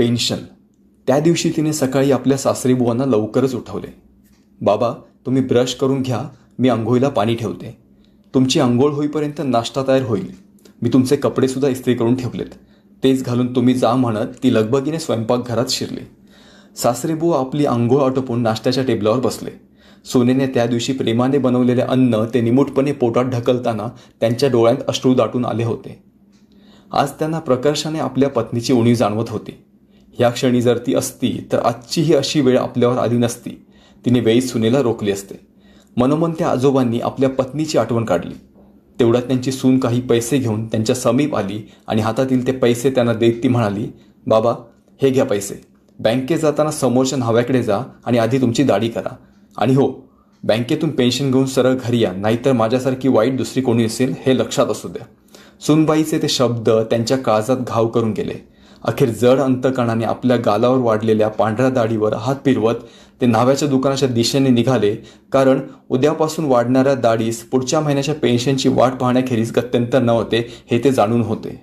Pension. त्या दिवशी तिने सकाळी आपल्या सासरीबुवांना लवकरच उठवले. बाबा तुम्ही ब्रश करून घ्या मी आंघोळीला पाणी ठेवते. तुमची आंघोळ होईपर्यंत नाश्ता तयार होईल. मी तुमचे कपडेसुद्धा इस्त्री करून ठेवलेत. तेच घालून तुम्ही जा म्हणत ती लगबगीने स्वयंपाकघरात शिरली. सासरेबुवा आपली आंघोळ आटोपून नाश्त्याच्या टेबलावर बसले. सोनेने त्या दिवशी प्रेमाने बनवलेले अन्न ते निमूटपणे पोटात ढकलताना त्यांच्या डोळ्यात अश्रू दाटून आले होते. आज त्यांना प्रकर्षाने आपल्या पत्नीची उणीव जाणवत होती. ह्या क्षणी जर ती असती तर आजची ही अशी वेळ आपल्यावर आली नसती. तिने वेळी सुनेला रोखली असते. मनोमन त्या आजोबांनी आपल्या पत्नीची आठवण काढली. तेवढ्यात त्यांची सून काही पैसे घेऊन त्यांच्या समीप आली आणि हातातील ते पैसे त्यांना देत ती म्हणाली बाबा हे घ्या पैसे. बँकेत जाताना समोरच्या न्हाव्याकडे जा आणि आधी तुमची दाढी करा. आणि हो बँकेतून पेन्शन घेऊन सरळ घरी या नाहीतर माझ्यासारखी वाईट दुसरी कोणी असेल हे लक्षात असू द्या. सुनबाईचे ते शब्द त्यांच्या काळजात घाव करून गेले. अखेर जड अंतकणाने आपल्या गालावर वाढलेल्या पांढऱ्या दाढीवर हात फिरवत ते न्हाव्याच्या दुकानाच्या दिशेने निघाले. कारण उद्यापासून वाढणाऱ्या दाढीस पुढच्या महिन्याच्या पेन्शनची वाट पाहण्याखेरीज गत्यंतर नव्हते हे ते जाणून होते.